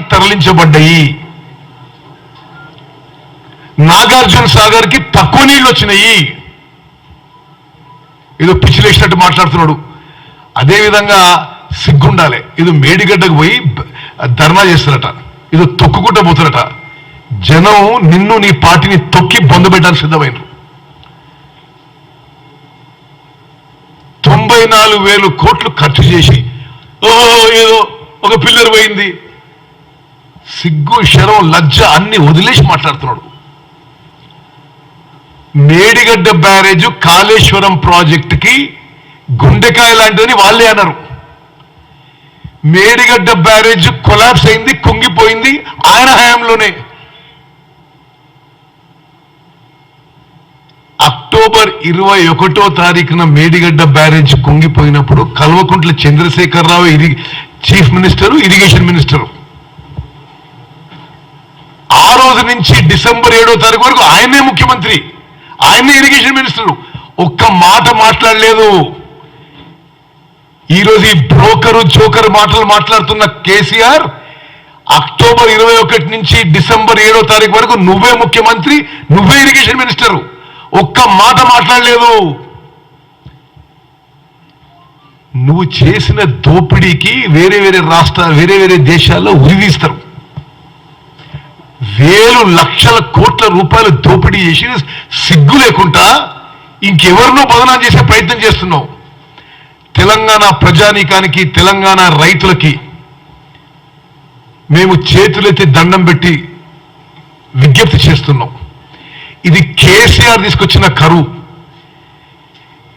కి తరలించబడ్డాయి. నాగార్జున సాగర్కి తక్కువ నీళ్ళు వచ్చినాయి. ఏదో పిచ్చిలేసినట్టు మాట్లాడుతున్నాడు. అదేవిధంగా సిగ్గుండాలి. ఇది మేడిగడ్డకు పోయి ధర్నా చేస్తారట. ఇది తొక్కుకుంటూ పోతారట. జనం నిన్ను నీ పార్టీని తొక్కి బంధు పెట్టడానికి సిద్ధమైనరు తొంభై నాలుగు వేలు కోట్లు ఖర్చు చేసి ఓ ఏదో ఒక పిల్లర్ పోయింది. సిగ్గు శరం లజ్జ అన్ని వదిలేసి మాట్లాడుతున్నాడు. మేడిగడ్డ బ్యారేజ్ కాళేశ్వరం ప్రాజెక్టుకి గుండెకాయ లాంటిదని వాళ్ళే అన్నారు. మేడిగడ్డ బ్యారేజ్ కొలాప్స్ అయింది కుంగిపోయింది ఆయన హయాంలోనే. అక్టోబర్ ఇరవై ఒకటో తారీఖున మేడిగడ్డ బ్యారేజ్ కుంగిపోయినప్పుడు కల్వకుంట్ల చంద్రశేఖరరావు ఇరి చీఫ్ మినిస్టరు ఇరిగేషన్ మినిస్టరు. ఆ రోజు నుంచి డిసెంబర్ ఏడో తారీఖు వరకు ఆయనే ముఖ్యమంత్రి. ఆయనే ఇరిగేషన్ మినిస్టర్. ఒక్క మాట మాట్లాడలేదు. ఈ రోజు ఈ బ్రోకరు జోకర్ మాటలు మాట్లాడుతున్న కేసీఆర్ అక్టోబర్ ఇరవై ఒకటి నుంచి డిసెంబర్ ఏడో తారీఖు వరకు నువ్వే ముఖ్యమంత్రి నువ్వే ఇరిగేషన్ మినిస్టర్. ఒక్క మాట మాట్లాడలేదు. నువ్వు చేసిన దోపిడీకి వేరే వేరే రాష్ట్ర వేరే వేరే దేశాల్లో ఉరిదీస్తారు వేలు లక్షల కోట్ల రూపాయలు దోపిడీ చేసి సిగ్గు లేకుండా ఇంకెవరినో బదనాం చేసే ప్రయత్నం చేస్తున్నాం తెలంగాణ ప్రజానీకానికి తెలంగాణ రైతులకి మేము చేతులెత్తి దండం పెట్టి విజ్ఞప్తి చేస్తున్నాం. ఇది కేసీఆర్ తీసుకొచ్చిన కరువు.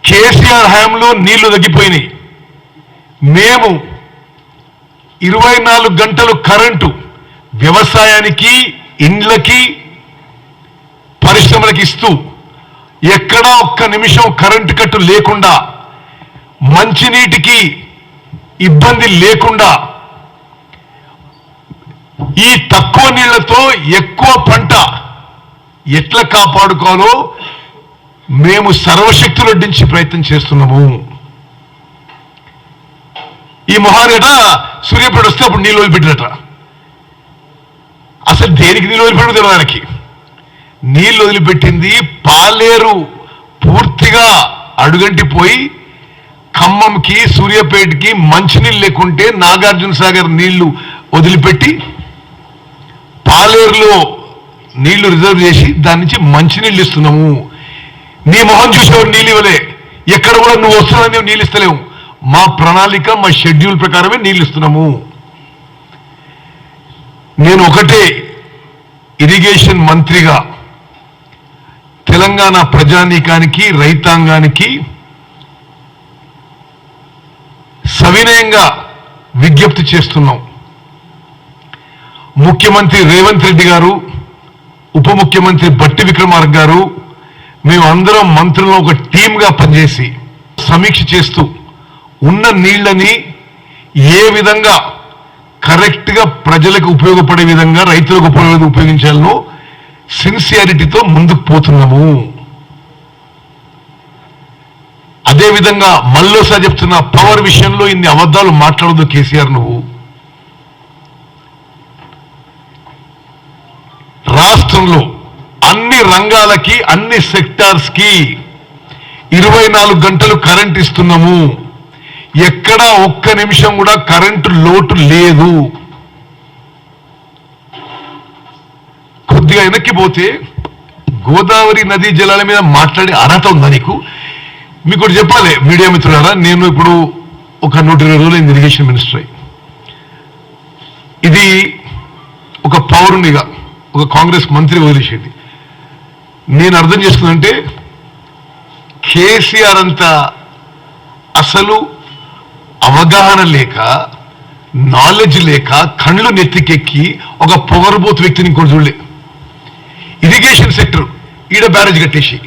కేసీఆర్ హయాంలో నీళ్ళు తగ్గిపోయినాయి. మేము ఇరవై నాలుగు గంటలు కరెంటు వ్యవసాయానికి ఇండ్లకి పరిశ్రమలకు ఇస్తూ ఎక్కడా ఒక్క నిమిషం కరెంటు కట్టు లేకుండా మంచినీటికి ఇబ్బంది లేకుండా ఈ తక్కువ నీళ్ళతో ఎక్కువ పంట ఎట్లా కాపాడుకోవాలో మేము సర్వశక్తులు వడ్డించి ప్రయత్నం చేస్తున్నాము. ఈ మొహానిట సూర్యాపేట వస్తే అప్పుడు నీళ్ళు వదిలిపెట్టినట అసలు దేనికి నీళ్ళు వదిలిపెట్టు తెలియదు నీళ్ళు వదిలిపెట్టింది పాలేరు. పూర్తిగా అడుగంటిపోయి ఖమ్మంకి సూర్యాపేటకి మంచినీళ్ళు లేకుంటే నాగార్జున సాగర్ నీళ్ళు వదిలిపెట్టి పాలేరులో నీళ్ళు రిజర్వ్ చేసి దాని నుంచి మంచినీళ్ళు ఇస్తున్నాము. నీ మొహం చూసేవాడు నీళ్ళు ఇవ్వలే. ఎక్కడ కూడా నువ్వు వస్తున్నావు నీళ్ళు ఇస్తలేము మా ప్రణాళిక మా షెడ్యూల్ ప్రకారమే నీళ్ళు ఇస్తున్నాము. నేను ఒకటే ఇరిగేషన్ మంత్రిగా తెలంగాణ ప్రజానీకానికి రైతాంగానికి సవినయంగా విజ్ఞప్తి చేస్తున్నాం. ముఖ్యమంత్రి రేవంత్ రెడ్డి గారు ఉప ముఖ్యమంత్రి బట్టి విక్రమార్క గారు మేమందరం మంత్రులను ఒక టీమ్గా పనిచేసి సమీక్ష చేస్తూ ఉన్న నీళ్ళని ఏ విధంగా కరెక్ట్గా ప్రజలకు ఉపయోగపడే విధంగా రైతులకు ఉపయోగ ఉపయోగించాలను సిన్సియారిటీతో ముందుకు పోతున్నాము. అదేవిధంగా మళ్ళోసారి చెప్తున్న పవర్ విషయంలో ఇన్ని అబద్ధాలు మాట్లాడదు కేసీఆర్ నువ్వు. రాష్ట్రంలో అన్ని రంగాలకి అన్ని సెక్టార్స్కి ఇరవై నాలుగు గంటలు కరెంట్ ఇస్తున్నాము. ఎక్కడా ఒక్క నిమిషం కూడా కరెంటు లోటు లేదు. కొద్దిగా వెనక్కి పోతే గోదావరి నదీ జలాల మీద మాట్లాడే అర్హత ఉందా నీకు? మీకు చెప్పాలి మీడియా మిత్రులారా నేను ఇప్పుడు ఒక నూట ఇరవై రోజులు ఇరిగేషన్ మినిస్టర్ ఇది ఒక పౌరునిగా ఒక కాంగ్రెస్ మంత్రి వదిలేసేది. నేను అర్థం చేస్తుందంటే కేసీఆర్ అంత అసలు అవగాహన లేక నాలెడ్జ్ లేక కళ్ళు నెత్తికెక్కి ఒక పొగరబోతు వ్యక్తిని ఇంకోటి చూడలే. ఇరిగేషన్ సెక్టర్ ఈడ బ్యారేజ్ కట్టేసి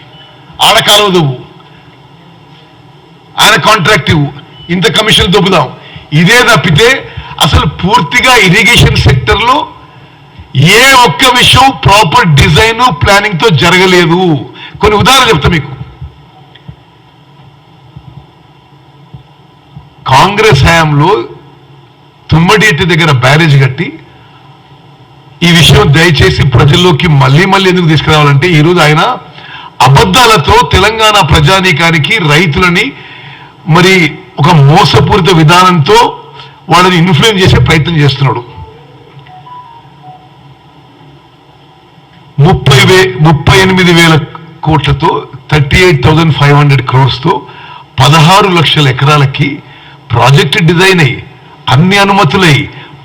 ఆడ కాలువ దువ్వు. ఆయన కాంట్రాక్ట్ ఇవ్వు. ఇంత కమిషన్ దొబ్బుదాం. ఇదే తప్పితే అసలు పూర్తిగా ఇరిగేషన్ సెక్టర్లో ఏ ఒక్క విషయం ప్రాపర్ డిజైన్ ప్లానింగ్తో జరగలేదు. కొన్ని ఉదాహరణలు చెప్తా మీకు. కాంగ్రెస్ హయాంలో తుమ్మడేటి దగ్గర బ్యారేజ్ కట్టి ఈ విషయం దయచేసి ప్రజల్లోకి మళ్ళీ మళ్ళీ ఎందుకు తీసుకురావాలంటే ఈరోజు ఆయన అబద్ధాలతో తెలంగాణ ప్రజానీకానికి రైతులని మరి ఒక మోసపూరిత విధానంతో వాళ్ళని ఇన్ఫ్లుయెన్స్ చేసే ప్రయత్నం చేస్తున్నాడు. ముప్పై వే ముప్పై ఎనిమిది వేల కోట్లతో thirty eight thousand five hundred క్రోర్స్తో పదహారు లక్షల ఎకరాలకి ప్రాజెక్ట్ డిజైన్ అయ్యి అన్ని అనుమతులై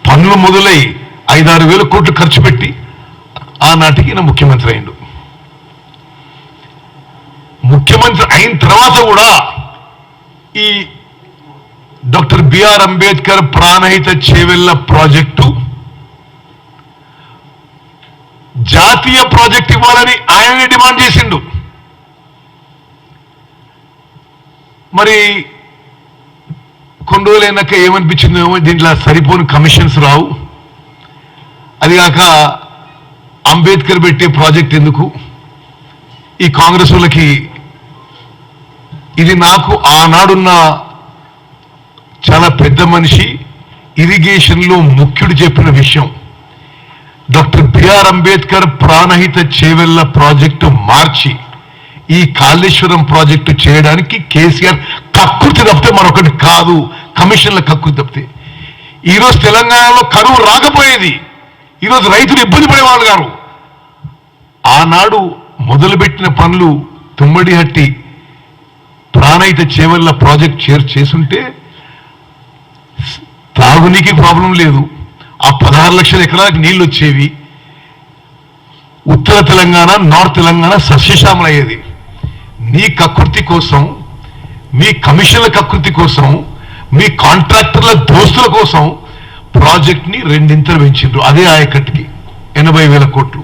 పనులు మొదలై ఐదారు వేల కోట్లు ఖర్చు పెట్టి ఆనాటికి ఈయన ముఖ్యమంత్రి అయిండు ముఖ్యమంత్రి అయిన తర్వాత కూడా ఈ doctor B R Ambedkar Pranahita Chevella project జాతీయ ప్రాజెక్ట్ ఇవ్వాలని ఆయనే డిమాండ్ చేసిండు. మరి కొన్ని అయినాక ఏమనిపించిందేమో దీంట్లో సరిపోని కమిషన్స్ రావు. అదిగాక అంబేద్కర్ పెట్టే ప్రాజెక్ట్ ఎందుకు? ఈ కాంగ్రెస్ వాళ్ళకి ఇది నాకు ఆనాడున్న చాలా పెద్ద మనిషి ఇరిగేషన్లో ముఖ్యుడు చెప్పిన విషయం. Doctor B R Ambedkar Pranahita Chevella project మార్చి ఈ కాళేశ్వరం ప్రాజెక్టు చేయడానికి కేసీఆర్ కక్కుర్తి తప్పితే మరొకటి కాదు. కమిషన్ల కక్కుర్తి తప్పితే. ఈరోజు తెలంగాణలో కరువు రాకపోయేది. ఈరోజు రైతులు ఇబ్బంది పడేవాళ్ళు గారు. ఆనాడు మొదలుపెట్టిన పనులు తుమ్మడిహట్టి ప్రాణహిత చేవల్ల ప్రాజెక్ట్ చేర్ చేసుంటే తాగునీకి ప్రాబ్లం లేదు. ఆ పదహారు లక్షల ఎకరాలకు నీళ్ళు వచ్చేవి. ఉత్తర తెలంగాణ నార్త్ తెలంగాణ సస్యశ్యామలయ్యేది. మీ కకృతి కోసం మీ కమిషన్ల కకృతి కోసం మీ కాంట్రాక్టర్ల దోస్తుల కోసం ప్రాజెక్ట్ని రెండింతలు పెంచిండ్రు. అదే ఆయకట్టుకి ఎనభై వేల కోట్లు.